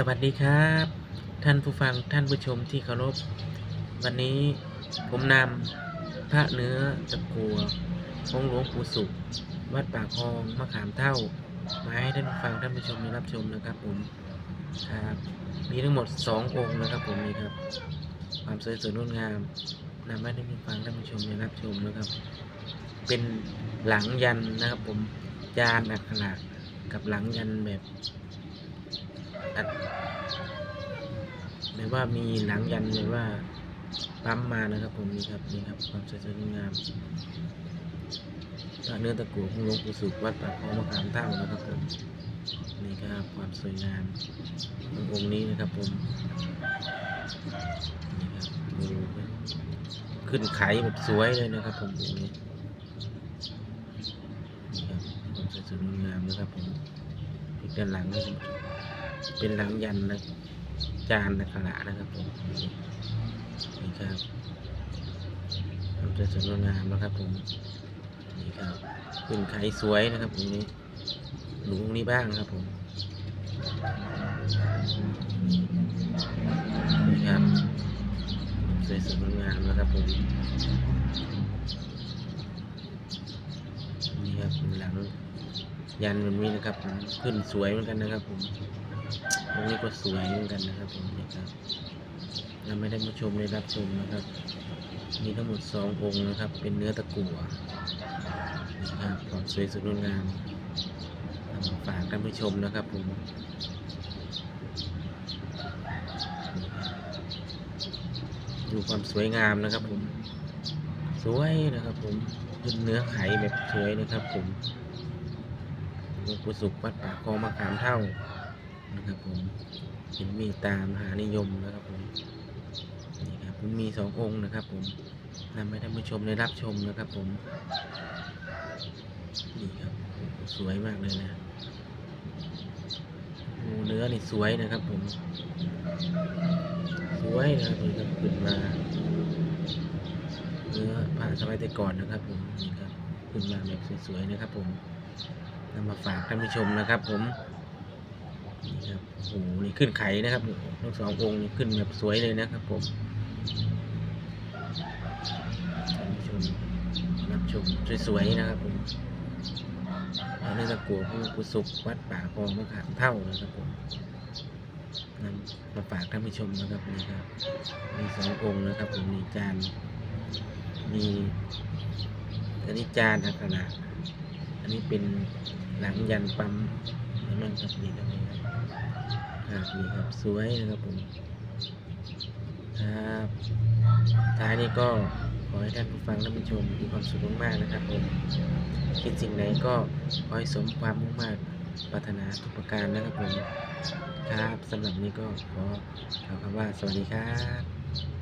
สวัสดีครับ ท่านผู้ฟังท่านผู้ชมที่เคารพ วันนี้ผมนำพระเนื้อตะกัวของหลวงปู่สุข วัดป่าคลองมะขามเท่า มาให้ท่านผู้ฟังท่านผู้ชมได้รับชมนะครับผมครับมีทั้งหมดสององค์นะครับผมนี่ครับ ความสวยสดงดงามนำให้ท่านผู้ฟังท่านผู้ชมได้รับชมนะครับ เป็นหลังยันนะครับผมยานอักขระกับหลังยันแบบ อัดแบบว่ามีหลังยันแบบว่าปั๊มมานะครับ ผมนี่ครับนี่ครับความสวยงามพระเนื้อตะกั่วของหลวงปู่สุขวัดปากคลองมะขามเท่านะครับผมนี่ครับความสวยงามขององค์นี้นะครับผมนี่ครับดูขึ้นไขแบบสวยเลยนะครับ ผมองค์นี้นี่ครับความสวยงามนะครับผม อีกด้านหลังเป็นหลังยันนะจานนะขละนะครับผมนี่ครับทำจะสวยงามนะครับผมนี่ครับขึ้นไข่สวยนะครับผมนี้หลุงนี้บ้างครับผมนี่ครับสวยสวยงามนะครับผมนี่ครับเป็นหลัง ยันแบบนี้นะครับผมขึ้นสวยเหมือนกันนะครับผมตรงนี้ก็สวยเหมือนกันนะครับผมนี่ครับเราไม่ได้มาชมได้รับชมนะครับ มีทั้งหมดสององค์นะครับ เป็นเนื้อตะกั่วนะครับความสวยสดงดงามฝากท่านผู้ชมนะครับผมดูความสวยงามนะครับผม สวยนะครับผมเป็นเนื้อไข่แบบสวยนะครับผม หลวงปู่สุขวัดป่าคลองมะขามเท่านะครับผมเป็นมีตามหานิยมนะครับผมนี่ครับผมมีสององค์นะครับ ผมนำให้ท่านผู้ชมได้รับชมนะครับผมนี่ครับสวยมากเลยนะโอ้เนื้อนี่สวยนะครับผม สวยนะครับนี่ครับขึ้นมาเนื้อผ่านสมัยแต่ก่อนนะครับผมนี่ครับขึ้นมาแบบสวยๆนะครับผม นำมาฝากท่านผู้ชมนะครับผมโอ้โหนี่ขึ้นไข่นะครับทั้งสององค์นี่ขึ้นแบบสวยเลยนะครับผมท่านผู้ชมรับชมสวยๆนะครับผมอันนี้ตะกัวผู้กุสุกวัดป่าคลองมะขามเท่านะครับผมนำมาฝากท่านผู้ชมนะครับนี่ครับ มีสององค์นะครับผมมีจาน มีอันนี้จานอักขระอันนี้เป็น หลังยันปั๊มนั่นครับนี่ครับนี่ครับครับนี่ครับสวยนะครับผมครับท้ายนี้ก็ขอให้ท่านผู้ฟังท่านผู้ชมมีความสุขมากๆนะครับผมคิดสิ่งไหนก็ขอให้สมความมุ่งมั่นปรารถนาทุกประการนะครับผมครับสำหรับนี้ก็ขอกล่าวคำว่าสวัสดีครับ